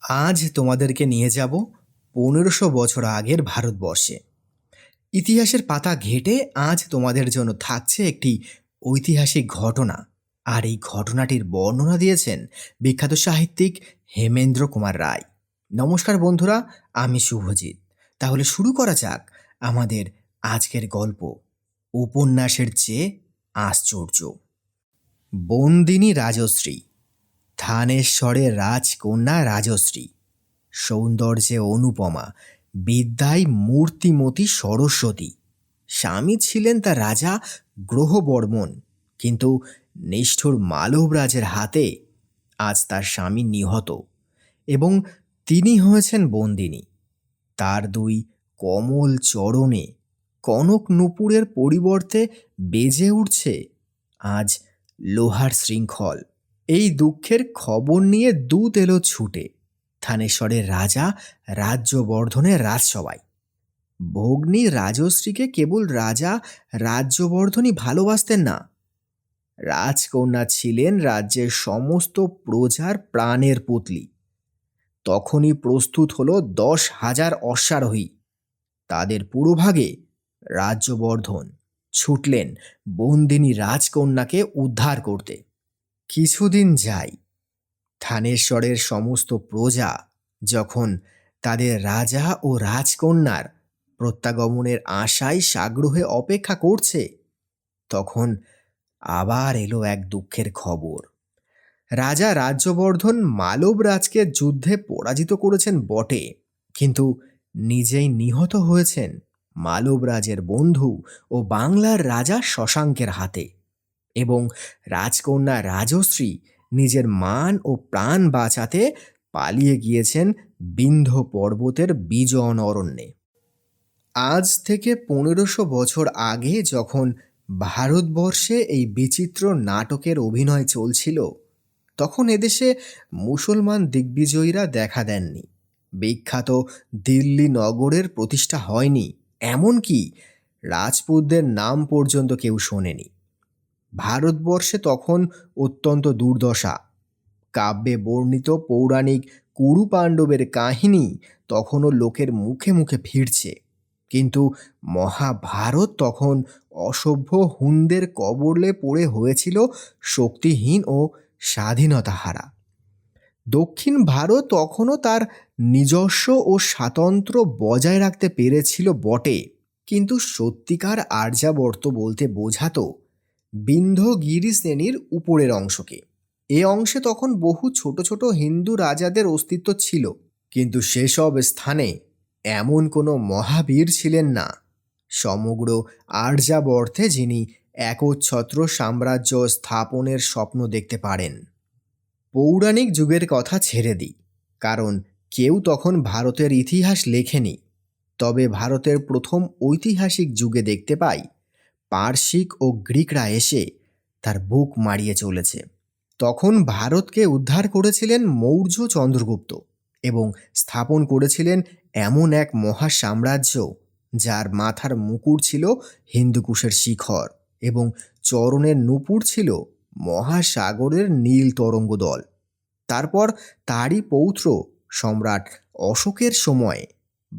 আজ তোমাদেরকে নিয়ে যাব পনেরোশো বছর আগের ভারতবর্ষে। ইতিহাসের পাতা ঘেটে আজ তোমাদের জন্য থাকছে একটি ঐতিহাসিক ঘটনা। আর এই ঘটনাটির বর্ণনা দিয়েছেন বিখ্যাত সাহিত্যিক হেমেন্দ্র কুমার রায়। নমস্কার বন্ধুরা, আমি শুভজিৎ। তাহলে শুরু করা যাক আমাদের আজকের গল্প, উপন্যাসের চেয়ে আশ্চর্য। বন্দিনী রাজশ্রী। থানেশ্বরের রাজকন্যা রাজশ্রী। সৌন্দর্যে অনুপমা, বিদ্যায় মূর্তিমতী সরস্বতী। স্বামী ছিলেন তার রাজা গ্রহবর্মন, কিন্তু নিষ্ঠুর মালবরাজের হাতে আজ তার স্বামী নিহত এবং তিনি হয়েছেন বন্দিনী। তার দুই কমল চরণে কনক নুপুরের পরিবর্তে বেজে উঠছে আজ লোহার শৃঙ্খল। এই দুঃখের খবর নিয়ে দূত এলো ছুটে। থানেশ্বরের রাজা, রাজ্যবর্ধনের রাজসভায়। ভগ্নী রাজশ্রীকে কেবল রাজা, রাজ্যবর্ধনই ভালোবাসতেন না। রাজকন্যা ছিলেন রাজ্যের সমস্ত প্রজার প্রাণের পুতলি। তখনই প্রস্তুত হলো দশ হাজার অশ্বারোহী। তাদের পুরোভাগে রাজ্যবর্ধন ছুটলেন বন্দিনী রাজকন্যাকে উদ্ধার করতে। কিছুদিন যায় থানেশ্বরের সমস্ত প্রজা যখন তাদের রাজা ও রাজকন্যার প্রত্যাগমনের আশায় সাগ্রহে অপেক্ষা করছে, তখন আবার এলো এক দুঃখের খবর। রাজা রাজ্যবর্ধন মালবরাজকে যুদ্ধে পরাজিত করেছেন বটে, কিন্তু নিজেই নিহত হয়েছেন মালবরাজের বন্ধু ও বাংলার রাজা শশাঙ্কের হাতে। এবং রাজকন্যা রাজশ্রী নিজের মান ও প্রাণ বাঁচাতে পালিয়ে গিয়েছেন বিন্ধ পর্বতের বিজন অরণ্যে। আজ থেকে পনেরোশো বছর আগে যখন ভারতবর্ষে এই বিচিত্র নাটকের অভিনয় চলছিল, তখন এদেশে মুসলমান দিগ্বিজয়ীরা দেখা দেননি। বিখ্যাত দিল্লি নগরের প্রতিষ্ঠা হয়নি, এমনকি রাজপুতদের নাম পর্যন্ত কেউ শোনেনি। ভারতবর্ষে তখন অত্যন্ত দুর্দশা। কাব্যে বর্ণিত পৌরাণিক কুরু পাণ্ডবের কাহিনী তখনও লোকের মুখে মুখে ফিরছে। কিন্তু মহাভারত তখন অসভ্য হুনদের কবলে পড়ে হয়েছিল শক্তিহীন ও স্বাধীনতাহারা। দক্ষিণ ভারত তখনও তার নিজস্ব ও স্বাতন্ত্র বজায় রাখতে পেরেছিল বটে। কিন্তু সত্যিকার আর্যাবর্ত বলতে বোঝাতো বিন্ধ্যগিরি শ্রেণির উপরের অংশকে। এ অংশে তখন বহু ছোট ছোট হিন্দু রাজাদের অস্তিত্ব ছিল, কিন্তু সেসব স্থানে এমন কোনো মহাবীর ছিলেন না। সমগ্র আর্যাবর্তে যিনি একচ্ছত্র সাম্রাজ্য স্থাপনের স্বপ্ন দেখতে পারেন। পৌরাণিক যুগের কথা ছেড়ে দিই, কারণ কেউ তখন ভারতের ইতিহাস লেখেনি। তবে ভারতের প্রথম ঐতিহাসিক যুগে দেখতে পাই পার্শিক ও গ্রিকরা এসে তার বুক মারিয়ে চলেছে। তখন ভারতকে উদ্ধার করেছিলেন মৌর্য চন্দ্রগুপ্ত এবং স্থাপন করেছিলেন এমন এক মহা সাম্রাজ্য যার মাথার মুকুট ছিল হিন্দুকুশের শিখর এবং চরণের নুপুর ছিল মহাসাগরের নীল তরঙ্গ দল তারপর তারই পৌত্র সম্রাট অশোকের সময়ে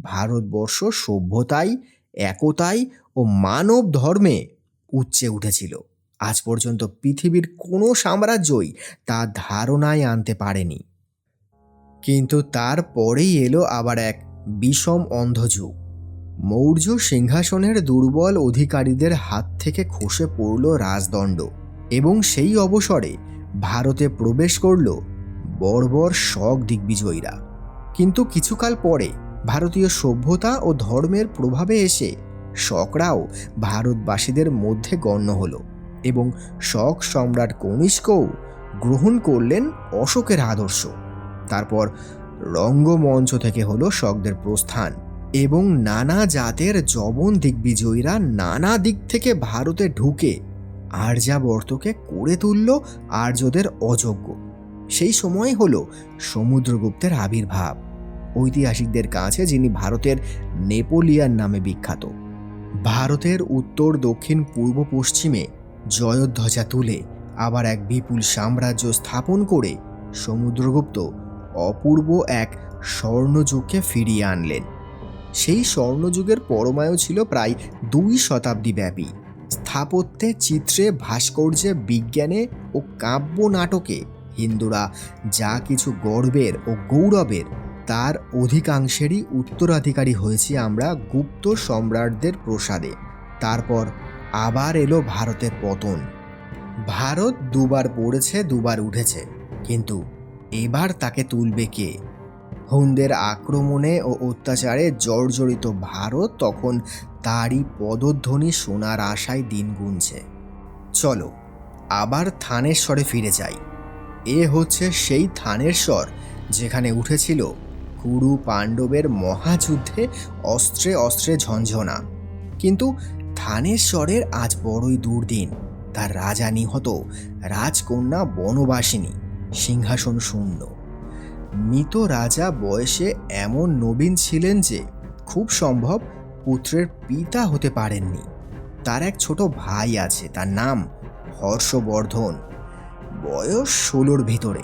ভারতবর্ষ সভ্যতায় একতায় ও মানব ধর্মে উচ্চে উঠেছিল। আজ পর্যন্ত পৃথিবীর কোনো সাম্রাজ্যই তা ধারণায় আনতে পারেনি। কিন্তু তারপরেই এলো আবার এক বিষম অন্ধযুগ। মৌর্য সিংহাসনের দুর্বল অধিকারীদের হাত থেকে খসে পড়ল রাজদণ্ড এবং সেই অবসরে ভারতে প্রবেশ করল বর্বর শক দিগ্বিজয়ীরা। কিন্তু কিছুকাল পরে ভারতীয় সভ্যতা ও ধর্মের প্রভাবে এসে শকরাও ভারতবাসীদের মধ্যে গণ্য হলো এবং শক সম্রাট কনিষ্কও গ্রহণ করলেন অশোকের আদর্শ। তারপর রঙ্গমঞ্চ থেকে হলো শকদের প্রস্থান এবং নানা জাতের জবন দিগ্বিজয়ীরা নানা দিক থেকে ভারতে ঢুকে আর্যাবর্তকে করে তুলল আর্যদের অযোগ্য। সেই সময় হলো সমুদ্রগুপ্তের আবির্ভাব। ঐতিহাসিকদের কাছে যিনি ভারতের নেপোলিয়ান নামে বিখ্যাত। ভারতের উত্তর, দক্ষিণ, পূর্ব, পশ্চিমে জয়ধ্বজা তুলে আবার এক বিপুল সাম্রাজ্য স্থাপন করে সমুদ্রগুপ্ত অপূর্ব এক স্বর্ণযুগকে ফিরিয়ে আনলেন। সেই স্বর্ণযুগের পরমায়ু ছিল প্রায় দুই শতাব্দী ব্যাপী। স্থাপত্যে, চিত্রে, ভাস্কর্যে, বিজ্ঞানে ও কাব্য নাটকে হিন্দুরা যা কিছু গর্বের ও গৌরবের তার অধিকাংশেরই উত্তরাধিকারী হয়েছি আমরা গুপ্ত সম্রাটদের প্রসাদে। তারপর আবার এলো ভারতের পতন। ভারত দুবার পড়েছে, দুবার উঠেছে। কিন্তু এবার তাকে তুলবে কে? হুনদের আক্রমণে ও অত্যাচারে জর্জরিত ভারত তখন তারই পদধ্বনি শোনার আশায় দিন গুনছে। চলো, আবার থানেশ্বরে ফিরে যাই। এ হচ্ছে সেই থানেশ্বর যেখানে উঠেছিল কুরু পাণ্ডবের মহাযুদ্ধে অস্ত্রে অস্ত্রে ঝঞ্ঝনা। কিন্তু থানেশ্বরের আজ বড়ই দুর্দিন। তার রাজা নিহত, রাজকন্যা বনবাসিনী, সিংহাসন শূন্য। মৃত রাজা বয়সে এমন নবীন ছিলেন যে খুব সম্ভব পুত্রের পিতা হতে পারেননি। তার এক ছোট ভাই আছে, তার নাম হর্ষবর্ধন। বয়স ষোলোর ভিতরে,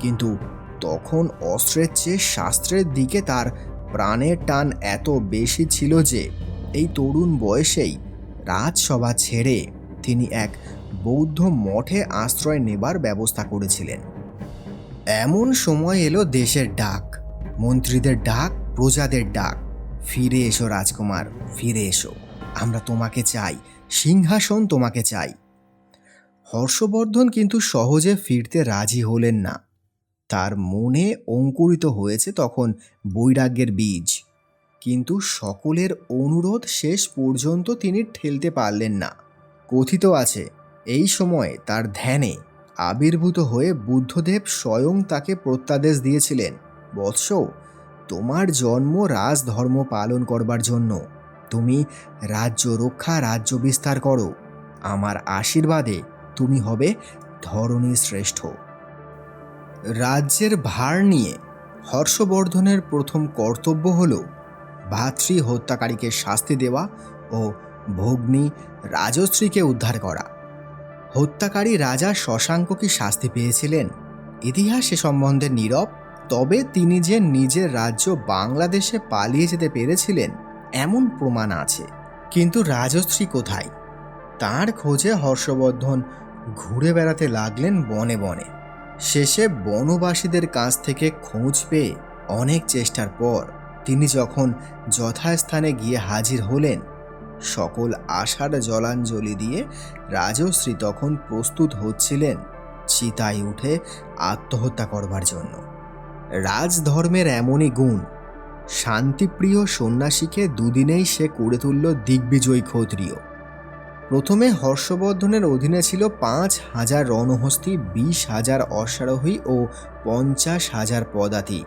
কিন্তু তখন অস্ত্রের চেয়ে শাস্ত্রের দিকে তার প্রাণের টান এত বেশি ছিল যে এই তরুণ বয়সেই রাজসভা ছেড়ে তিনি এক বৌদ্ধ মঠে আশ্রয় নেবার ব্যবস্থা করেছিলেন। এমন সময় এলো দেশের ডাক, মন্ত্রীদের ডাক, প্রজাদের ডাক, ফিরে এসো রাজকুমার, ফিরে এসো, আমরা তোমাকে চাই, সিংহাসন তোমাকে চাই। হর্ষবর্ধন কিন্তু সহজে ফিরতে রাজি হলেন না। তার মনে অঙ্কুরিত হয়েছে তখন বৈরাগ্যের বীজ। কিন্তু সকলের অনুরোধ শেষ পর্যন্ত তিনি ঠেলতে পারলেন না। কথিত আছে, এই সময় তার ধ্যানে আবির্ভূত হয়ে বুদ্ধদেব স্বয়ং তাকে প্রত্যাদেশ দিয়েছিলেন, বৎস, তোমার জন্ম রাজধর্ম পালন করবার জন্য। তুমি রাজ্য রক্ষা, রাজ্য বিস্তার করো। আমার আশীর্বাদে তুমি হবে ধরণী শ্রেষ্ঠ। রাজ্যের ভার নিয়ে হর্ষবর্ধনের প্রথম কর্তব্য হল ভাতৃ হত্যাকারীকে শাস্তি দেওয়া ও ভগ্নী রাজশ্রীকে উদ্ধার করা। হত্যাকারী রাজা শশাঙ্ক কি শাস্তি পেয়েছিলেন? ইতিহাস সে সম্বন্ধে নীরব, তবে তিনি যে নিজের রাজ্য বাংলাদেশে পালিয়ে যেতে পেরেছিলেন, এমন প্রমাণ আছে। কিন্তু রাজশ্রী কোথায়? তার খোঁজে হর্ষবর্ধন ঘুরে বেড়াতে লাগলেন বনে বনে। শেষে বনবাসীদের কাছ থেকে খোঁজ পেয়ে অনেক চেষ্টার পর তিনি যখন যথাস্থানে গিয়ে হাজির হলেন, সকল আশার জলাঞ্জলি দিয়ে রাজশ্রী তখন প্রস্তুত হচ্ছিলেন চিতায় উঠে আত্মহত্যা করবার জন্য। রাজধর্মের এমনই গুণ, শান্তিপ্রিয় সন্ন্যাসীকে দুদিনেই সে করে তুলল দিগ্বিজয়ী ক্ষত্রিয়। প্রথমে হর্ষবর্ধনের অধীনে ছিল পাঁচ হাজার রণহস্তি, বিশ হাজার অশ্বারোহী ও পঞ্চাশ হাজার পদাতি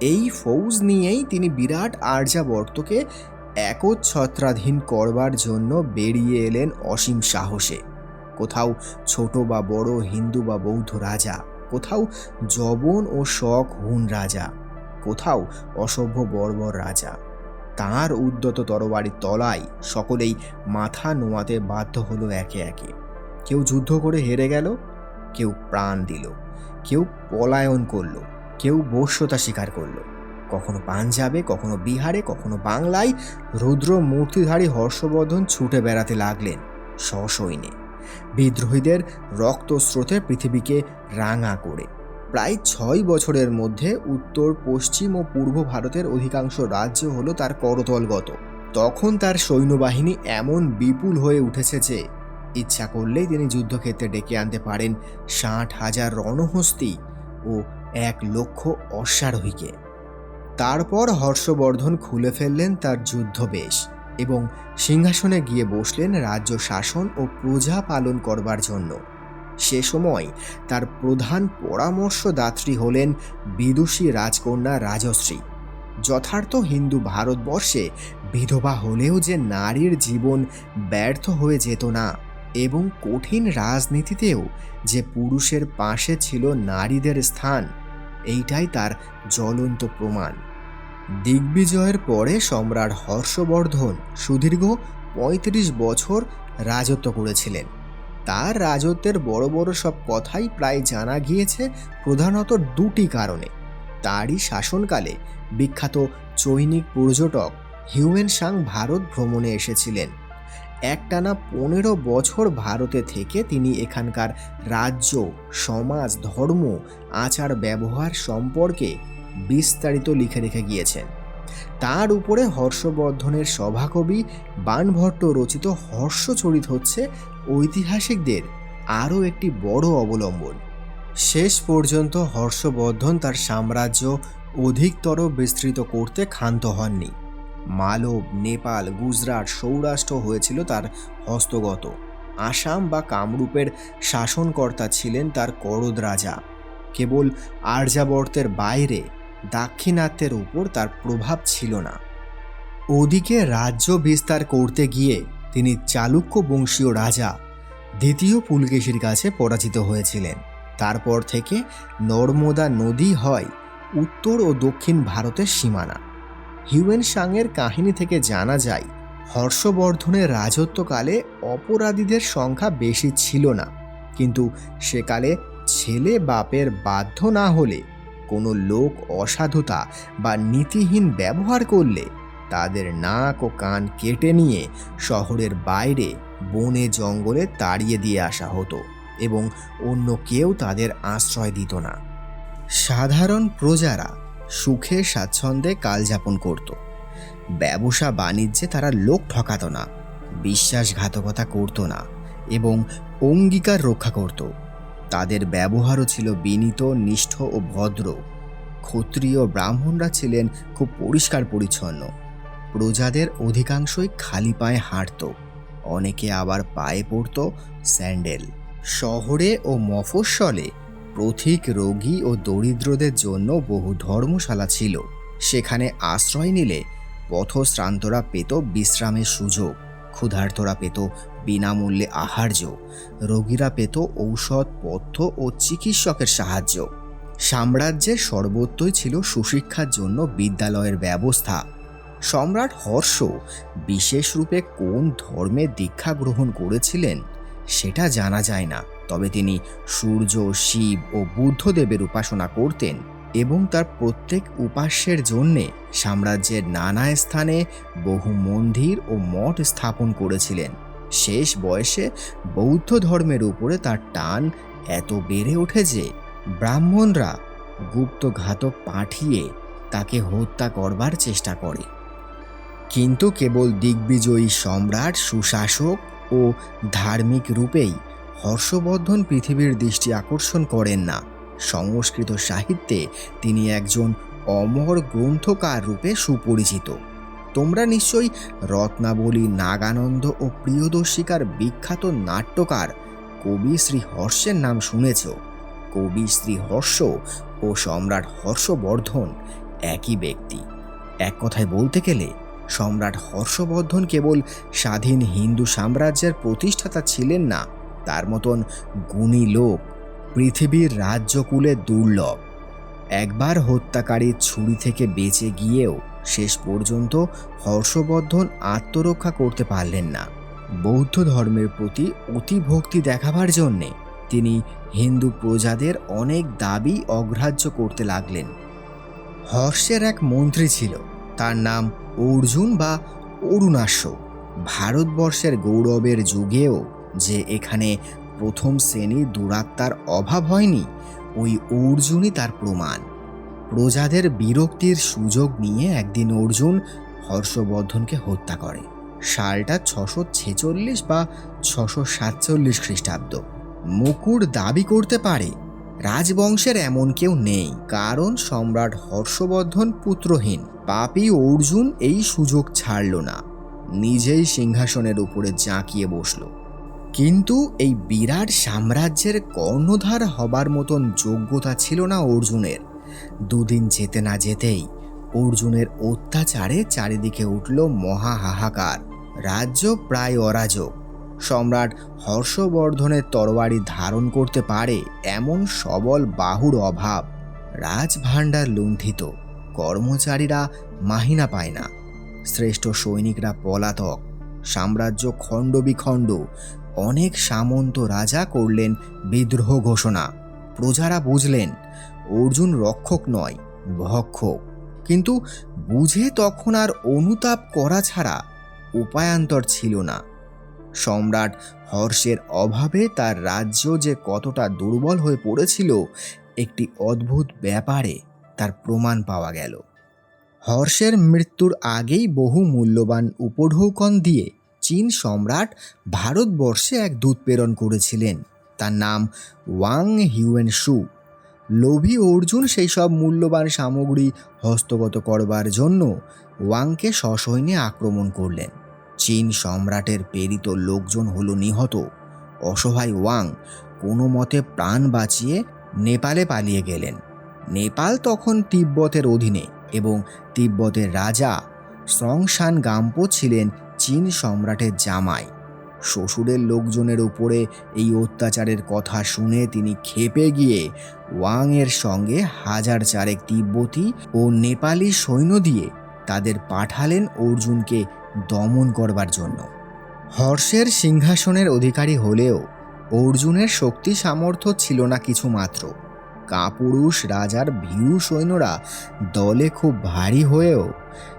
এই ফৌজ নিয়েই তিনি বিরাট আর্যাবর্তকে একচ্ছত্রাধীন করবার জন্য বেরিয়ে এলেন অসীম সাহসে। কোথাও ছোট বা বড় হিন্দু বা বৌদ্ধ রাজা, কোথাও জবন ও শখ হুন রাজা, কোথাও অসভ্য বর্বর রাজা। তার উদ্যত তরবারির তলায় সকলেই মাথা নোয়াতে বাধ্য হলো একে একে। কেউ যুদ্ধ করে হেরে গেল, কেউ প্রাণ দিল, কেউ পলায়ন করল, কেউ বশ্যতা স্বীকার করল। কখনো পাঞ্জাবে, কখনো বিহারে, কখনো বাংলায় রুদ্র মূর্তিধারী হর্ষবর্ধন ছুটে বেড়াতে লাগলেন সসৈন্যে বিদ্রোহীদের রক্তস্রোতে পৃথিবীকে রাঙা করে। প্রায় ছয় বছরের মধ্যে উত্তর, পশ্চিম ও পূর্ব ভারতের অধিকাংশ রাজ্য হলো তার করতলগত। তখন তার সৈন্যবাহিনী এমন বিপুল হয়ে উঠেছে যে ইচ্ছা করলেই তিনি যুদ্ধক্ষেত্রে ডেকে আনতে পারেন ষাট হাজার রণহস্তি ও এক লক্ষ অশ্বারোহীকে। তারপর হর্ষবর্ধন খুলে ফেললেন তার যুদ্ধবেশ এবং সিংহাসনে গিয়ে বসলেন রাজ্য শাসন ও প্রজা পালন করবার জন্য। সে সময় তার প্রধান পরামর্শদাত্রী হলেন বিদুষী রাজকন্যা রাজশ্রী। যথার্থ হিন্দু ভারতবর্ষে বিধবা হলেও যে নারীর জীবন ব্যর্থ হয়ে যেত না এবং কঠিন রাজনীতিতেও যে পুরুষের পাশে ছিল নারীদের স্থান, এইটাই তার জ্বলন্ত প্রমাণ। দিগ্বিজয়ের পরে সম্রাট হর্ষবর্ধন সুদীর্ঘ পঁয়ত্রিশ বছর রাজত্ব করেছিলেন। তার রাজত্বের বড় বড় সব কথাই প্রায় জানা গিয়েছে প্রধানত দুটি কারণে। তারই শাসনকালে বিখ্যাত চৈনিক পর্যটক হিউয়েন সাং ভারত ভ্রমণে এসেছিলেন। একটানা পনেরো বছর ভারতে থেকে তিনি এখানকার রাজ্য, সমাজ, ধর্ম, আচার, ব্যবহার সম্পর্কে বিস্তারিত লিখে রেখে গিয়েছেন। তার উপরে হর্ষবর্ধনের সভাকবি বাণভট্ট রচিত হর্ষচরিত হচ্ছে ঐতিহাসিকদের আরও একটি বড় অবলম্বন। শেষ পর্যন্ত হর্ষবর্ধন তার সাম্রাজ্য অধিকতর বিস্তৃত করতে ক্ষান্ত হননি। মালব, নেপাল, গুজরাট সৌরাষ্ট্র হয়েছিল তার হস্তগত। আসাম বা কামরূপের শাসনকর্তা ছিলেন তার করদ রাজা। কেবল আর্যাবর্তের বাইরে দাক্ষিণাত্যের উপর তার প্রভাব ছিল না। ওদিকে রাজ্য বিস্তার করতে গিয়ে তিনি চালুক্য বংশীয় রাজা দ্বিতীয় পুলকেশীর কাছে পরাজিত হয়েছিলেন। তারপর থেকে নর্মদা নদী হয় উত্তর ও দক্ষিণ ভারতের সীমানা। হিউয়েন সাংয়ের কাহিনী থেকে জানা যায়, হর্ষবর্ধনের রাজত্বকালে অপরাধীদের সংখ্যা বেশি ছিল না, কিন্তু সেকালে ছেলে বাপের বাধ্য না হলে কোনো লোক অসাধুতা বা নীতিহীন ব্যবহার করলে তাদের নাক ও কান কেটে নিয়ে শহরের বাইরে বনে জঙ্গলে তাড়িয়ে দিয়ে আসা হতো এবং অন্য কেউ তাদের আশ্রয় দিত না। সাধারণ প্রজারা সুখে স্বাচ্ছন্দ্যে কালযাপন করত। ব্যবসা বাণিজ্যে তারা লোক ঠকাত না, বিশ্বাসঘাতকতা করত না এবং অঙ্গীকার রক্ষা করত। তাদের ব্যবহারও ছিল বিনীত, নিষ্ঠ ও ভদ্র। ক্ষত্রিয় ব্রাহ্মণরা ছিলেন খুব পরিষ্কার পরিচ্ছন্ন। প্রজাদের অধিকাংশই খালি পায়ে হাঁটত। অনেকে আবার পায়ে পড়ত স্যান্ডেল। শহরে ও মফস্বলে পথিক রোগী ও দরিদ্রদের জন্য বহু ধর্মশালা ছিল। সেখানে আশ্রয় নিলে পথশ্রান্তরা পেত বিশ্রামের সুযোগ, ক্ষুধার্তরা পেত বিনামূল্যে আহার্য। রোগীরা পেত ঔষধ, পথ্য ও চিকিৎসকের সাহায্য। সাম্রাজ্যের সর্বত্রই ছিল সুশিক্ষার জন্য বিদ্যালয়ের ব্যবস্থা। সম্রাট হর্ষ বিশেষ রূপে কোন ধর্মে দীক্ষা গ্রহণ করেছিলেন সেটা জানা যায় না। তবে তিনি সূর্য, শিব ও বুদ্ধদেবের উপাসনা করতেন এবং তার প্রত্যেক উপাস্যের জন্যে সাম্রাজ্যের নানা স্থানে বহু মন্দির ও মঠ স্থাপন করেছিলেন। শেষ বয়সে বৌদ্ধ ধর্মের উপরে তার টান এত বেড়ে ওঠে যে ব্রাহ্মণরা গুপ্ত ঘাতক পাঠিয়ে তাকে হত্যা করবার চেষ্টা করে। কিন্তু কেবল দিগ্বিজয়ী সম্রাট, সুশাসক ও ধার্মিক রূপেই হর্ষবর্ধন পৃথিবীর দৃষ্টি আকর্ষণ করেন না। সংস্কৃত সাহিত্যে তিনি একজন অমর গ্রন্থকার রূপে সুপরিচিত। তোমরা নিশ্চয়ই রত্নাবলী, নাগানন্দ ও প্রিয়দর্শিকার বিখ্যাত নাট্যকার। কবি শ্রী হর্ষের নাম শুনেছ। কবি শ্রী হর্ষ ও সম্রাট হর্ষবর্ধন একই ব্যক্তি। এক কথায় বলতে গেলে, সম্রাট হর্ষবর্ধন কেবল স্বাধীন হিন্দু সাম্রাজ্যের প্রতিষ্ঠাতা ছিলেন না, তার মতন গুণী লোক, পৃথিবীর রাজ্যকুলে দুর্লভ। একবার হত্যাকারীর ছুরি থেকে বেঁচে গিয়েও শেষ পর্যন্ত হর্ষবর্ধন আত্মরক্ষা করতে পারলেন না। বৌদ্ধ ধর্মের প্রতি অতিভক্তি দেখাবার জন্যে তিনি হিন্দু প্রজাদের অনেক দাবি অগ্রাহ্য করতে লাগলেন। হর্ষের এক মন্ত্রী ছিল, তার নাম অর্জুন বা অরুণাস্য ভারতবর্ষের গৌরবের যুগেও যে এখানে প্রথম শ্রেণির দুরাত্মার অভাব হয়নি, ওই অর্জুনই তার প্রমাণ। প্রজাদের বিরক্তির সুযোগ নিয়ে একদিন অর্জুন হর্ষবর্ধনকে হত্যা করে। সালটা ছশো ছেচল্লিশ বা ছশো সাতচল্লিশ খ্রিস্টাব্দ। মুকুর দাবি করতে পারে, রাজবংশের এমন কেউ নেই, কারণ সম্রাট হর্ষবর্ধন পুত্রহীন। পাপী অর্জুন এই সুযোগ ছাড়ল না, নিজেই সিংহাসনের উপরে জাঁকিয়ে বসল। কিন্তু এই বিরাট সাম্রাজ্যের কর্ণধার হবার মতন যোগ্যতা ছিল না অর্জুনের। দুদিন যেতে না যেতেই অর্জুনের অত্যাচারে চারিদিকে উঠল মহা হাহাকার, রাজ্য প্রায় অরাজক। সম্রাট হর্ষবর্ধনের তরবারি ধারণ করতে পারে এমন সবল বাহুর অভাব রাজভাণ্ডার লুণ্ঠিত, কর্মচারীরা মাহিনা পায় না। শ্রেষ্ঠ সৈনিকরা পলাতক, সাম্রাজ্য খণ্ড বিখণ্ড অনেক সামন্ত রাজা করলেন বিদ্রোহ ঘোষণা। প্রজারা বুঝলেন অর্জুন রক্ষক নয়, ভক্ষক। কিন্তু বুঝে তখন আর অনুতাপ করা ছাড়া উপায়ান্তর ছিল না। সম্রাট হর্ষের অভাবে তার রাজ্য যে কতটা দুর্বল হয়ে পড়েছিল, একটি অদ্ভুত ব্যাপারে তার প্রমাণ পাওয়া গেল। হর্ষের মৃত্যুর আগেই বহু মূল্যবান উপঢৌকন দিয়ে চীন সম্রাট ভারতবর্ষে এক দূত প্রেরণ করেছিলেন। তার নাম ওয়াং হিউয়েন শু লোভী অর্জুন সেই সব মূল্যবান সামগ্রী হস্তগত করবার জন্য ওয়াংকে সসৈন্যে আক্রমণ করলেন। চীন সম্রাটের প্রেরিত লোকজন হলো নিহত। অসহায় ওয়াং কোনো মতে প্রাণ বাঁচিয়ে নেপালে পালিয়ে গেলেন। নেপাল তখন তিব্বতের অধীনে এবং তিব্বতের রাজা সংসান গাম্পো ছিলেন চীন সম্রাটের জামাই। শ্বশুরের লোকজনের উপরে এই অত্যাচারের কথা শুনে তিনি খেপে গিয়ে ওয়াংয়ের সঙ্গে হাজার চারেক তিব্বতী ও নেপালি সৈন্য দিয়ে তাদের পাঠালেন অর্জুনকে দমন করবার জন্য। হর্ষের সিংহাসনের অধিকারী হলেও অর্জুনের শক্তি সামর্থ্য ছিল না কিছু মাত্র কাপুরুষ রাজার ভিউ সৈন্যরা দলে খুব ভারী হয়েও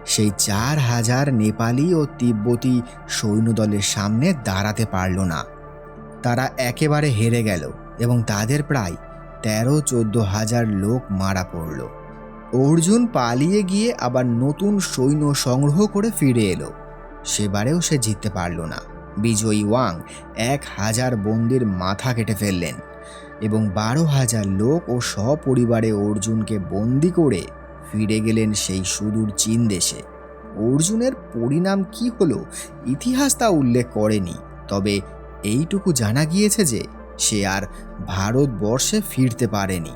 সেই চার হাজার নেপালি ও তিব্বতী সৈন্যদলের সামনে দাঁড়াতে পারল না। তারা একেবারে হেরে গেল এবং তাদের প্রায় তেরো চোদ্দ হাজার লোক মারা পড়ল। অর্জুন পালিয়ে গিয়ে আবার নতুন সৈন্য সংগ্রহ করে ফিরে এলো। সেবারেও সে জিততে পারল না। বিজয়ী ওয়াং এক হাজার বন্দির মাথা কেটে ফেললেন। এবং বারো হাজার লোক ও সপরিবারে অর্জুনকে বন্দি করে ফিরে গেলেন সেই সুদূর চীন দেশে। অর্জুনের পরিণাম কি হলো ইতিহাস তা উল্লেখ করেনি, তবে এইটুকু জানা গিয়েছে যে সে আর ভারতবর্ষে ফিরতে পারেনি।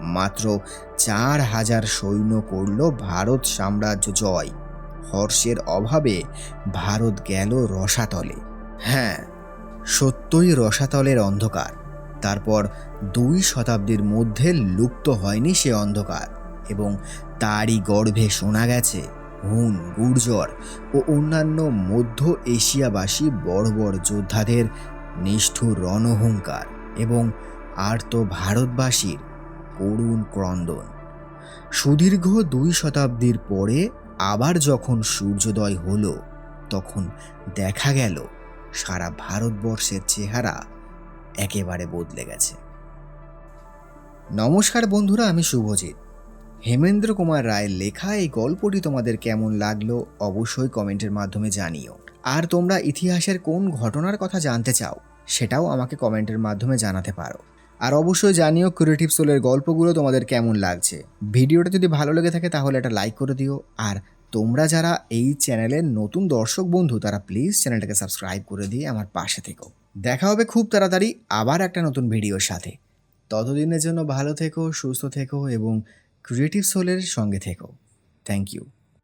মাত্র চার হাজার সৈন্য করল ভারত সাম্রাজ্য জয়। হর্ষের অভাবে ভারত গেল রসাতলে। হ্যাঁ সত্যই রসাতলের অন্ধকার। তারপর দুই শতাব্দীর মধ্যে লুপ্ত হয়নি সে অন্ধকার এবং তারই গর্ভে শোনা গেছে হুন, গুর্জর ও অন্যান্য মধ্য এশিয়াবাসী বড় বড় যোদ্ধাদের নিষ্ঠুর রণহুঙ্কার এবং আর্ত ভারতবাসীর করুণ ক্রন্দন। সুদীর্ঘ দুই শতাব্দীর পরে আবার যখন সূর্যোদয় হলো, তখন দেখা গেল সারা ভারতবর্ষের চেহারা একেবারে বদলে গেছে। নমস্কার বন্ধুরা, আমি শুভজিৎ। হেমেন্দ্র কুমার রায়ের লেখা এই গল্পটি তোমাদের কেমন লাগল অবশ্যই কমেন্টের মাধ্যমে জানিও। আর তোমরা ইতিহাসের কোন ঘটনার কথা জানতে চাও, সেটাও আমাকে কমেন্টের মাধ্যমে জানাতে পারো। আর অবশ্যই জানিও ক্রিয়েটিভ সোলের গল্পগুলো তোমাদের কেমন লাগছে। ভিডিওটা যদি ভালো লেগে থাকে তাহলে একটা লাইক করে দিও। আর তোমরা যারা এই চ্যানেলের নতুন দর্শক বন্ধু, তারা প্লিজ চ্যানেলটাকে সাবস্ক্রাইব করে দিয়ে আমার পাশে থেকো। দেখা হবে খুব তাড়াতাড়ি আবার একটা নতুন ভিডিওর সাথে। ততদিনের জন্য ভালো থেকো, সুস্থ থেকো এবং ক্রিয়েটিভ সোলের সঙ্গে থেকো। Thank you